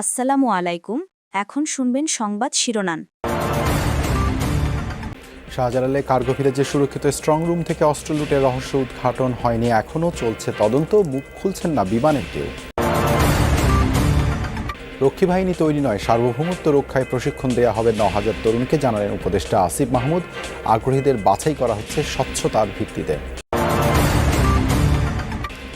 আসসালামু আলাইকুম, এখন শুনবেন সংবাদ শিরোনাম। শাহজালালে কার্গো ভিলেজের সুরক্ষিত স্ট্রং রুম থেকে অস্ত্র লুটের রহস্য উদ্ঘাটন হয়নি, এখনও চলছে তদন্ত, মুখ খুলছেন না বিমানের কেউ। রক্ষী বাহিনী তৈরি নয়, সার্বভৌমত্ব রক্ষায় প্রশিক্ষণ দেওয়া হবে ন হাজার তরুণকে, জানালেন উপদেষ্টা আসিফ মাহমুদ। আগ্রহীদের বাছাই করা হচ্ছে স্বচ্ছতার ভিত্তিতে।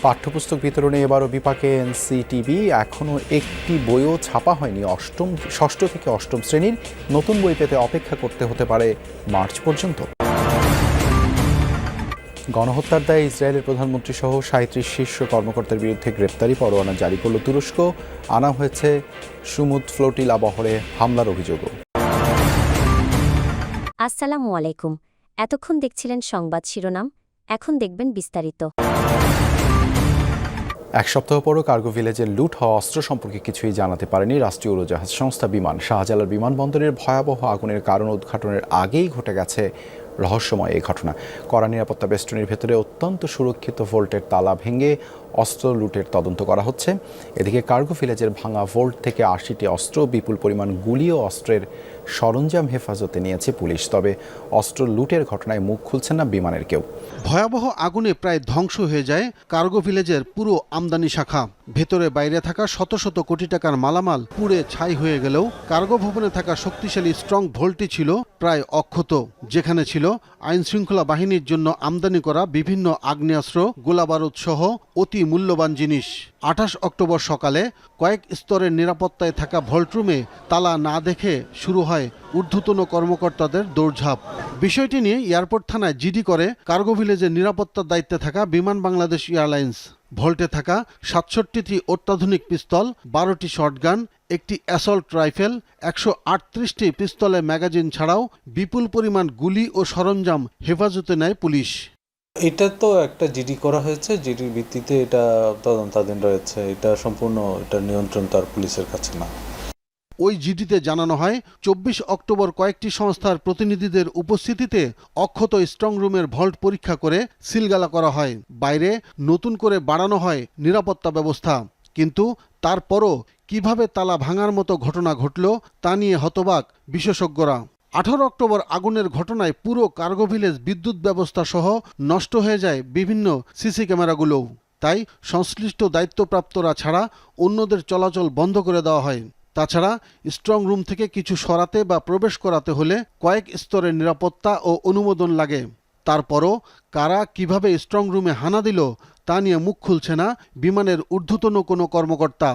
পাঠ্যপুস্তক বিতরণে এবারও বিপাকে এনসিটিভি এখনও একটি বইও ছাপা হয়নি। অষ্টম ষষ্ঠ থেকে অষ্টম শ্রেণির নতুন বই পেতে অপেক্ষা করতে হতে পারে মার্চ পর্যন্ত। গণহত্যার দায়ে ইসরায়েলের প্রধানমন্ত্রী সহ সাঁত্রিশ শীর্ষ কর্মকর্তার বিরুদ্ধে গ্রেপ্তারি পরোয়ানা জারি করল তুরস্ক। আনা হয়েছে সুমুদ ফ্লোটিলা বহরে হামলার অভিযোগও। আসসালামু আলাইকুম। এতক্ষণ দেখছিলেন সংবাদ শিরোনাম। এখন দেখবেন বিস্তারিত। এক সপ্তাহ পরও কার্গো ভিলেজের লুট হওয়া অস্ত্র সম্পর্কে কিছুই জানাতে পারেনি রাষ্ট্রীয় উড়োজাহাজ সংস্থা বিমান। শাহজালাল বিমানবন্দরের ভয়াবহ আগুনের কারণ উদ্ঘাটনের আগেই ঘটে গেছে রহস্যময় এই ঘটনা। কড়া নিরাপত্তা বেষ্টনীর ভেতরে অত্যন্ত সুরক্ষিত ভোল্টের তালা ভেঙে অস্ত্র লুটের তদন্ত করা হচ্ছে। এদিকে কার্গো ভিলেজের ভাঙা ভোল্ট থেকে আশিটি অস্ত্র, বিপুল পরিমাণ গুলি ও অস্ত্রের সরঞ্জাম হেফাজতে নিয়েছে পুলিশ, তবে অস্ত্র লুটের ঘটনায় মুখ খুলছেন না বিমানের কেউ। ভয়াবহ আগুনে প্রায় ধ্বংস হয়ে যায় কার্গো ভিলেজের পুরো আমদানি শাখা। ভেতরে বাইরে থাকা শত শত কোটি টাকার মালামাল পুড়ে ছাই হয়ে গেলেও কার্গো ভবনে থাকা শক্তিশালী স্ট্রং ভোল্টটি ছিল প্রায় অক্ষত, যেখানে ছিল আইন শৃঙ্খলা বাহিনীর জন্য আমদানি করা বিভিন্ন আগ্নেয়াস্ত্র, গোলাবারুদ সহ অতি মূল্যবান জিনিস। আঠাশ অক্টোবর সকালে কয়েক স্তরের নিরাপত্তায় থাকা ভল্টরুমে তালা না দেখে শুরু হয় ঊর্ধ্বতন কর্মকর্তাদের দৌড়ঝাঁপ। বিষয়টি নিয়ে এয়ারপোর্ট থানায় জিডি করে কার্গো ভিলেজের নিরাপত্তার দায়িত্বে থাকা বিমান বাংলাদেশ এয়ারলাইন্স। ভল্টে থাকা সাতষট্টিটি অত্যাধুনিক পিস্তল, বারোটি শটগান, একটি অ্যাসল্ট রাইফেল, একশো আটত্রিশটি পিস্তলে ম্যাগাজিন ছাড়াও বিপুল পরিমাণ গুলি ও সরঞ্জাম হেফাজতে নেয় পুলিশ। এটা তো একটা জিডি করা হয়েছে, জিডির ভিত্তিতে এটা তদন্তাধীন রয়েছে। এটা সম্পূর্ণ, এটা নিয়ন্ত্রণ তার পুলিশের কাছে না। ওই জিডিতে জানানো হয়, চব্বিশ অক্টোবর কয়েকটি সংস্থার প্রতিনিধিদের উপস্থিতিতে অক্ষত স্ট্রং রুমের ভল্ট পরীক্ষা করে সিলগালা করা হয়। বাইরে নতুন করে বাড়ানো হয় নিরাপত্তা ব্যবস্থা। কিন্তু তারপরও কীভাবে তালা ভাঙার মতো ঘটনা ঘটল তা নিয়ে হতবাক বিশেষজ্ঞরা। আঠারো অক্টোবর আগুনের ঘটনায় পুরো কার্গো ভিলেজ বিদ্যুৎ ব্যবস্থা সহ নষ্ট হয়ে যায় বিভিন্ন সিসি ক্যামেরাগুলোও। তাই সংশ্লিষ্ট দায়িত্বপ্রাপ্তরা ছাড়া অন্যদের চলাচল বন্ধ করে দেওয়া হয়। তাছাড়া স্ট্রং রুম থেকে কিছু সরাতে বা প্রবেশ করাতে হলে কয়েক স্তরের নিরাপত্তা ও অনুমোদন লাগে। তারপরও কারা কীভাবে স্ট্রং রুমে হানা দিল তা নিয়ে মুখ খুলছে না বিমানের ঊর্ধ্বতন কোনো কর্মকর্তা।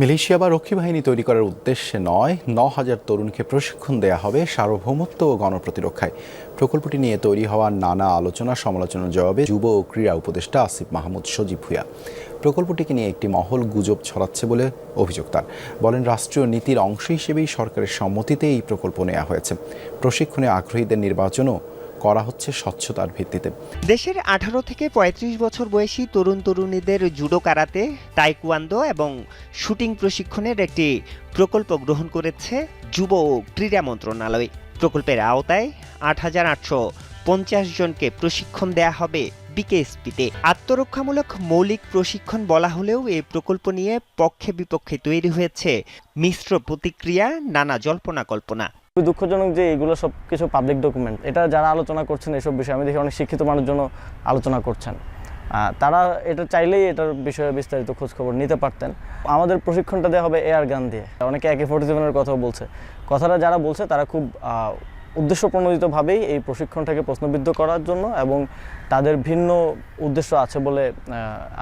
মিলিশিয়া বা রক্ষী বাহিনী তৈরি করার উদ্দেশ্যে নয় ন হাজার তরুণকে প্রশিক্ষণ দেয়া হবে সার্বভৌমত্ব ও গণপ্রতিরক্ষায়। প্রকল্পটি নিয়ে তৈরি হওয়া নানা আলোচনা, সমালোচনার জবাবে যুব ও ক্রীড়া উপদেষ্টা আসিফ মাহমুদ সজীব ভুয়া প্রকল্পটিকে নিয়ে একটি মহল গুজব ছড়াচ্ছে বলে অভিযোগ তার। বলেন, রাষ্ট্রীয় নীতির অংশ হিসেবেই সরকারের সম্মতিতে এই প্রকল্প নেওয়া হয়েছে। প্রশিক্ষণে আগ্রহীদের নির্বাচনও করা হচ্ছে স্বচ্ছতার ভিত্তিতে। দেশের আঠারো থেকে ৩৫ বছর বয়সী তরুণ তরুণীদের জুডো কারাতে, তাইকুয়ান্দো এবং শুটিং প্রশিক্ষণের একটি প্রকল্প গ্রহণ করেছে যুব ও ক্রীড়া মন্ত্রণালয়। প্রকল্পের আওতায় আট হাজার আটশো পঞ্চাশ জনকে প্রশিক্ষণ দেয়া হবে বিকেএসপিতে। আত্মরক্ষামূলক মৌলিক প্রশিক্ষণ বলা হলেও এই প্রকল্প নিয়ে পক্ষে বিপক্ষে তৈরি হয়েছে মিশ্র প্রতিক্রিয়া, নানা জল্পনা কল্পনা খুবই দুঃখজনক যে এগুলো সব কিছু পাবলিক ডকুমেন্ট এটা যারা আলোচনা করছেন এসব বিষয়ে আমি দেখি অনেক শিক্ষিত মানুষজন আলোচনা করছেন। তারা এটা চাইলেই এটার বিষয়ে বিস্তারিত খোঁজ খবর নিতে পারতেন। আমাদের প্রশিক্ষণটা দেওয়া হবে এয়ার গান দিয়ে অনেকে একে ফোর্টি সেভেনের কথাও বলছে। কথাটা যারা বলছে তারা খুব আহ, উদ্দেশ্য প্রণোদিতভাবেই এই প্রশিক্ষণটাকে প্রশ্নবিদ্ধ করার জন্য এবং তাদের ভিন্ন উদ্দেশ্য আছে বলে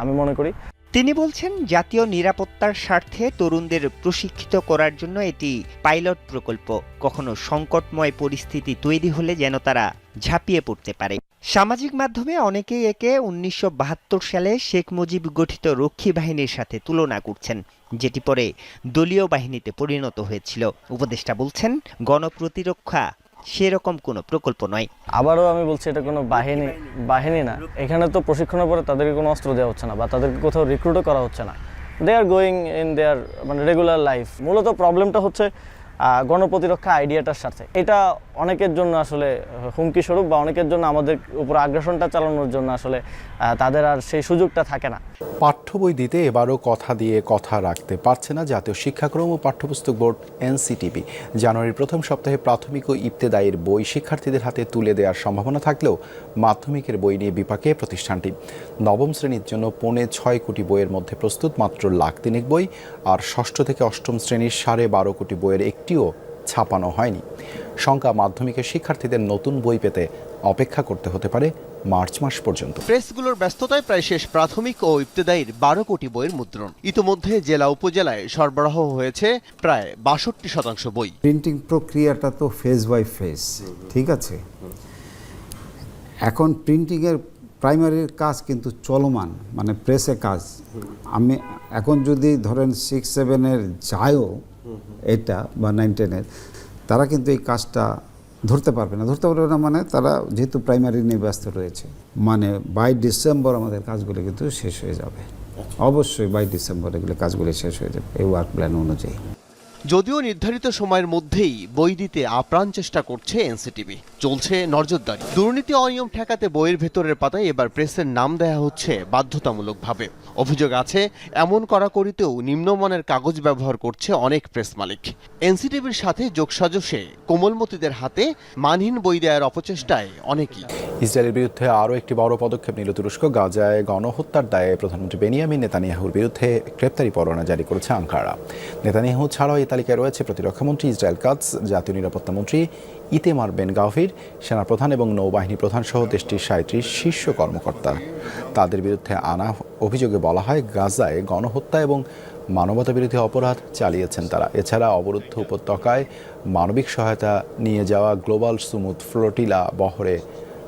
আমি মনে করি। তিনি বলছেন, জাতীয় নিরাপত্তার স্বার্থে তরুণদের প্রশিক্ষিত করার জন্য এটি পাইলট প্রকল্প। কখনো সংকটময় পরিস্থিতি তৈরি হলে যেন তারা ঝাঁপিয়ে পড়তে পারে। সামাজিক মাধ্যমে অনেকেই একে উনিশশো বাহাত্তর সালে শেখ মুজিব গঠিত রক্ষী বাহিনীর সাথে তুলনা করছেন, যেটি পরে দলীয় বাহিনীতে পরিণত হয়েছিল। উপদেষ্টা বলছেন, গণপ্রতিরক্ষা সেরকম কোনো প্রকল্প নয়। আবারও আমি বলছি, এটা কোনো বাহিনী বাহিনী না। এখানে তো প্রশিক্ষণের পরে তাদেরকে কোনো অস্ত্র দেওয়া হচ্ছে না বা তাদেরকে কোথাও রিক্রুটও করা হচ্ছে না। দে আর গোয়িং ইন দেয়ার মানে রেগুলার লাইফ মূলত প্রবলেমটা হচ্ছে গণপ্রতিরক্ষা আইডিয়াটার সাথে এটা অনেকের জন্য আসলে হুমকি স্বরূপ বা অনেকের জন্য আমাদের উপর আগ্রাসনটা চালানোর জন্য আসলে তাদের আর সেই সুযোগটা থাকে না। পাঠ্য বই দিতে এবারও কথা দিয়ে কথা রাখতে পারছে না জাতীয় শিক্ষাক্রম ও পাঠ্যপুস্তক বোর্ড এনসিটিবি জানুয়ারির প্রথম সপ্তাহে প্রাথমিক ও ইবতেদায়ীর বই শিক্ষার্থীদের হাতে তুলে দেওয়ার সম্ভাবনা থাকলেও মাধ্যমিকের বই নিয়ে বিপাকে প্রতিষ্ঠানটি। নবম শ্রেণির জন্য পৌনে ছয় কোটি বইয়ের মধ্যে প্রস্তুত মাত্র লাখ তিনেক বই, আর ষষ্ঠ থেকে অষ্টম শ্রেণির সাড়ে বারো কোটি বইয়ের একটিও ছাপানো হয়নি। শঙ্কা মাধ্যমিকের শিক্ষার্থীদের নতুন বই পেতে অপেক্ষা করতে হতে পারে মার্চ মাস পর্যন্ত। প্রেসগুলোর ব্যস্ততায় প্রায় শেষ প্রাথমিক ও ইবতেদায়ীর বারো কোটি বইয়ের মুদ্রণ। ইতোমধ্যে জেলা উপজেলায় সরবরাহ হয়েছে প্রায় বাষট্টি শতাংশ বই। প্রিন্টিং প্রক্রিয়াটা তো ফেজ বাই ফেজ ঠিক আছে? এখন প্রিন্টিংয়ের প্রাইমারির কাজ কিন্তু চলমান মানে প্রেসে কাজ। আমি এখন যদি ধরেন সিক্স সেভেনের যায়ও এটা বা নাইন টেনের তারা কিন্তু এই কাজটা ধরতে পারবে না। ধরতে পারবে না মানে তারা যেহেতু প্রাইমারি নিয়ে ব্যস্ত রয়েছে মানে বাই ডিসেম্বর আমাদের কাজগুলো কিন্তু শেষ হয়ে যাবে। অবশ্যই বাই ডিসেম্বর এগুলো কাজগুলো শেষ হয়ে যাবে এই ওয়ার্ক প্ল্যান অনুযায়ী। যদিও নির্ধারিত সময়ের মধ্যেই বই দিতে আপ্রাণ চেষ্টা করছে এনসিটিভি। চলছে নজরদারি। দুর্নীতি অনিয়ম ঠেকাতে বইয়ের ভেতরের পাতায় এবার প্রেসের নাম দেয়া হচ্ছে বাধ্যতামূলকভাবে। অভিযোগ আছে, এমন করাকরিতেও নিম্নমানের কাগজ ব্যবহার করছে অনেক প্রেস মালিক। এনসিটিভির সাথে যোগসাজশে কোমলমতিদের হাতে মানহীন বই দেওয়ার অপচেষ্টায় অনেকেই। ইসরায়েলের বিরুদ্ধে আরও একটি বড় পদক্ষেপ নিল তুরস্ক। গাজায় গণহত্যার দায়ে প্রধানমন্ত্রী বেনিয়ামিন নেতানিয়াহুর বিরুদ্ধে গ্রেপ্তারি পরোয়ানা জারি করেছে আঙ্কারা। নেতানিয়াহু ছাড়াও তালিকায় রয়েছে প্রতিরক্ষামন্ত্রী ইসরায়েল কাজ, জাতীয় নিরাপত্তা মন্ত্রী ইতেমার বেন গাভির সেনাপ্রধান এবং নৌবাহিনী প্রধান সহ দেশটির সাঁত্রিশ শীর্ষ কর্মকর্তা। তাদের বিরুদ্ধে আনা অভিযোগে বলা হয়, গাজায় গণহত্যা এবং মানবতা বিরোধী অপরাধ চালিয়েছেন তারা। এছাড়া অবরুদ্ধ উপত্যকায় মানবিক সহায়তা নিয়ে যাওয়া গ্লোবাল সুমুদ ফ্লোটিলা বহরে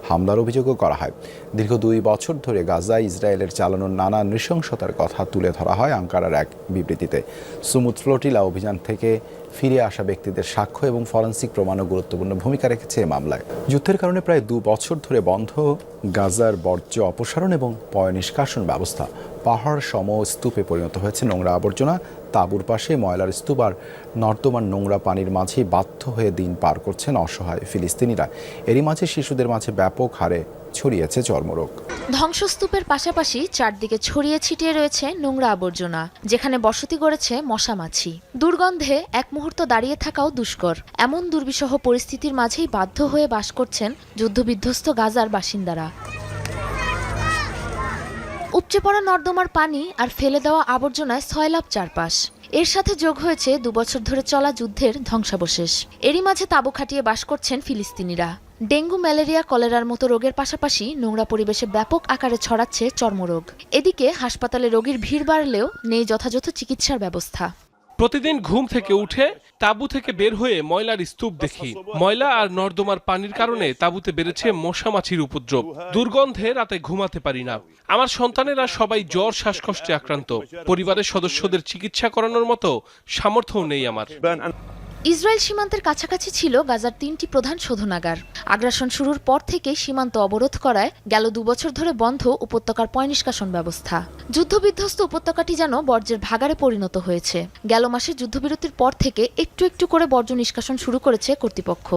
হামলার অভিযোগও করা হয়। দীর্ঘ দুই বছর ধরে গাজায় ইসরায়েলের চালানো নানা নৃশংসতার কথা তুলে ধরা হয় আঙ্কারার এক বিবৃতিতে। সুমুদ ফ্লোটিলা অভিযান থেকে ফিরে আসা ব্যক্তিদের সাক্ষ্য এবং ফরেন্সিক প্রমাণও গুরুত্বপূর্ণ ভূমিকা রেখেছে এ মামলায়। যুদ্ধের কারণে প্রায় দু বছর ধরে বন্ধ গাজার বর্জ্য অপসারণ এবং পয় নিষ্কাশন ব্যবস্থা। পাহাড় সম স্তূপে পরিণত হয়েছে নোংরা আবর্জনা। তাঁবুর পাশে ময়লার স্তূপ আর নর্দমার নোংরা পানির মাঝেই বাধ্য হয়ে দিন পার করছেন অসহায় ফিলিস্তিনিরা। এরই মাঝে শিশুদের মাঝে ব্যাপক হারে ছড়িয়েছে চর্মরোগ। ধ্বংসস্তূপের পাশাপাশি চারদিকে ছড়িয়ে ছিটিয়ে রয়েছে নোংরা আবর্জনা, যেখানে বসতি গড়েছে মশামাছি দুর্গন্ধে এক মুহূর্ত দাঁড়িয়ে থাকাও দুষ্কর। এমন দুর্বিষহ পরিস্থিতির মাঝেই বাধ্য হয়ে বাস করছেন যুদ্ধবিধ্বস্ত গাজার বাসিন্দারা। উপচে পড়া নর্দমার পানি আর ফেলে দেওয়া আবর্জনায় ছয়লাভ চারপাশ। এর সাথে যোগ হয়েছে দুবছর ধরে চলা যুদ্ধের ধ্বংসাবশেষ। এরই মাঝে তাবু খাটিয়ে বাস করছেন ফিলিস্তিনিরা। ডেঙ্গু, ম্যালেরিয়া, কলেরার মতো রোগের পাশাপাশি নোংরা পরিবেশে ব্যাপক আকারে ছড়াচ্ছে চর্মরোগ। এদিকে হাসপাতালে রোগীর ভিড় বাড়লেও নেই যথাযথ চিকিৎসার ব্যবস্থা। প্রতিদিন ঘুম থেকে উঠে তাঁবু থেকে বের হয়ে ময়লার স্তূপ দেখি। ময়লা আর নর্দমার পানির কারণে তাঁবুতে বেড়েছে মশা মাছির উপদ্রব। দুর্গন্ধে রাতে ঘুমাতে পারি না। আমার সন্তানেরা সবাই জ্বর, শ্বাসকষ্টে আক্রান্ত। পরিবারের সদস্যদের চিকিৎসা করানোর মতো সামর্থ্যও নেই আমার। ইসরায়েল সীমান্তের কাছাকাছি ছিল গাজার তিনটি প্রধান শোধনাগার। আগ্রাসন শুরুর পর থেকে সীমান্ত অবরোধ করায় গেল দুবছর ধরে বন্ধ উপত্যকার পয় নিষ্কাশন ব্যবস্থা। যুদ্ধবিধ্বস্ত উপত্যকাটি যেন বর্জ্যের ভাগারে পরিণত হয়েছে। গেল মাসে যুদ্ধবিরতির পর থেকে একটু একটু করে বর্জ্য নিষ্কাশন শুরু করেছে কর্তৃপক্ষ।